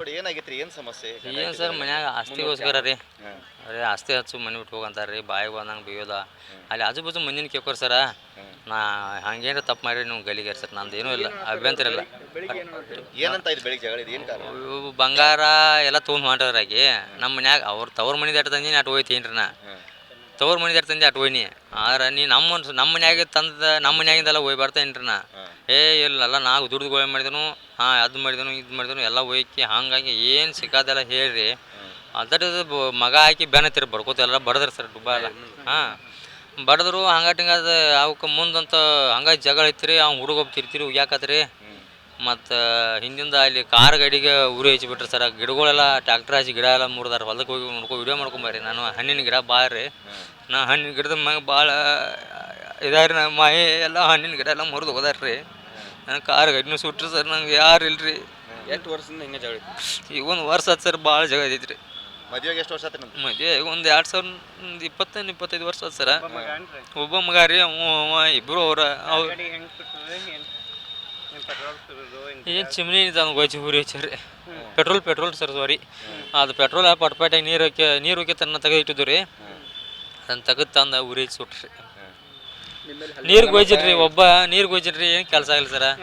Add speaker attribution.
Speaker 1: ನೋಡಿ ಏನಾಗೈತ್ರಿ? ಏನ್ ಸಮಸ್ಯೆ?
Speaker 2: ಏನು ಸರ್ ಮನ್ಯಾಗ ಆಸ್ತಿಗೋಸ್ಕರ ರೀ. ಅದೇ ಆಸ್ತಿ ಹಚ್ಚು ಮನೆ ಬಿಟ್ಟು ಹೋಗಂತಾರೆ ರೀ ಬಾಯಿಗೆ ಬಂದಂಗೆ ಬೇಯೋದ. ಅಲ್ಲಿ ಆಜು ಬಾಜು ಮಂದಿನ ಕೇಳ್ಕೊರ್ ಸರ. ನಾ ಹಂಗೇನು ತಪ್ಪು ಮಾಡಿ ನೀವು ಗಲಿಗೆ ಸರ್. ನಂದು ಏನೂ ಇಲ್ಲ. ಅಭ್ಯಂತರ ಇಲ್ಲ.
Speaker 1: ಏನಂತ ಇದು ಬೆಳಿಗ್ಗೆ ಜಗಳ ಇದು? ಏನ್ ಕಾರಣ?
Speaker 2: ಬಂಗಾರ ಎಲ್ಲ ತೊಗೊಂಡು ಮಾಡ್ಯಾರಾಗಿ ನಮ್ಮ ಮನ್ಯಾಗ ಅವ್ರ ತವ್ರ ಮನೆ ದಾಟ ತಂದಿನಿ ಅಟ್ ಹೋಯ್ತೇನ್ರಿ ನಾ ತವ್ರ ಮನೆ ದಾಟ ತಂದೆ ಅಟ್ ಹೋಯ್ನಿ. ಆದ್ರೆ ನೀ ನಮ್ಮ ನಮ್ಮ ಮನ್ಯಾಗ ತಂದ ನಮ್ಮ ಮನ್ಯಾಗಿಂದೆಲ್ಲ ಹೋಯ್ ಬರ್ತೇನ್ರಿ ನಾ ಏ ಇಲ್ಲಲ್ಲ ನಾವು ದುಡ್ದು ಗೋಯ್ ಮಾಡಿದನು, ಹಾಂ, ಅದು ಮಾಡಿದನು, ಇದು ಮಾಡಿದನು, ಎಲ್ಲ ಒಯ್ಕಿ ಹಂಗಾಗಿ ಏನು ಸಿಕ್ಕಾದೆಲ್ಲ ಹೇಳ್ರಿ. ಅದರದ್ದು ಬ- ಮಗ ಹಾಕಿ ಬೆನತಿರ್ ಬರ್ಕೋತ ಎಲ್ಲ ಬಡದ್ರು ಸರ್ ಡುಬ್ಬ ಹಾಂ. ಬಡದ್ರು ಹಂಗಾಟಿಂಗ ಅದು ಅವಕ್ಕೆ ಮುಂದಂತ ಹಂಗಾಗಿ ಜಗಳ ಐತ್ರಿ ಅವ್ನು ಹುಡುಗ ಒಬ್ಬ ಕಿರಿಕಿರಿ ಉಗ್ಯಾಕತ್ರಿ. ಮತ್ತು ಹಿಂದಿಂದ ಅಲ್ಲಿ ಕಾರ್ ಗಾಡಿಗೆ ಉರಿ ಹಚ್ಚಿಬಿಟ್ರಿ ಸರ್ ಗಿಡಗಳೆಲ್ಲ ಟ್ಯಾಕ್ಟರ್ ಹಚ್ಚಿ ಗಿಡ ಎಲ್ಲ ಮುರಿದಾರ ಹೊಲಕ್ಕೆ ಹೋಗಿ ನೋಡ್ಕೊ ವಿಡಿಯೋ ಮಾಡ್ಕೊಂಬರ್ರಿ ನಾನು ಹಣ್ಣಿನ ಗಿಡ ಭಾಳ ರೀ ನಾ ಹಣ್ಣಿನ ಗಿಡದ ಮ್ಯಾಗ ಭಾಳ ಇದಾರಿ ನಮ್ಮ ಮಾಯಿ ಎಲ್ಲ ಹಣ್ಣಿನ ಗಿಡ ಎಲ್ಲ ಮುರಿದು ಹೋದಾರ ರೀ ನನ್ನ ಕಾರ್ ಗಡ್ನು ಸುಟ್ರಿ ಸರ್ ನಂಗೆ ಯಾರು ಇಲ್ರಿ.
Speaker 3: ಎಷ್ಟು ವರ್ಷದಿಂದ ಹಿಂಗೆ ಜಗಳ
Speaker 2: ಈಗ ಒಂದು ವರ್ಷ ಆಯ್ತು ಸರ್ ಭಾಳ ಜಗ ಇದ್ರಿ ರೀ
Speaker 1: ಮದುವೆಗೆ ಎಷ್ಟು ವರ್ಷ ಆಯ್ತು ನಮ್ದು?
Speaker 2: ಮದುವೆ ಒಂದು ಎರಡು ಸಾವಿರ ಒಂದು ಇಪ್ಪತ್ತೈದು ಇಪ್ಪತ್ತೈದು ವರ್ಷ ಆಯ್ತು ಸರ. ಒಬ್ಬ ಮಗ ರೀ ಅವ ಇಬ್ಬರು ಅವ್ರ. ಅವ್ರು ಏನು ಚಿಮ್ನಿ ತಂದು ಗೋಚಿ ಹುರಿ ಹಚ್ಚಾರಿ ಪೆಟ್ರೋಲ್ ಪೆಟ್ರೋಲ್ ಸರ್ ಸಾರಿ. ಅದು ಪೆಟ್ರೋಲ್ ಪಟ್ಪೇಟೆಗೆ ನೀರು ಹಾಕಿ ನೀರು ಹೋಗಿ ತನ್ನ ತೆಗೆದು ಇಟ್ಟಿದ್ದು ರೀ. ಅದನ್ನ ತೆಗೆದು ತಂದ ಉರಿ ಸುಟ್ರಿ ನೀರು ಗೋಯ್ಜಿಟ್ರಿ ಒಬ್ಬ ನೀರು ಗೋಯ್ಜಿಟ್ರಿ ಏನು ಕೆಲಸ ಆಗಿಲ್ಲ ಸರ.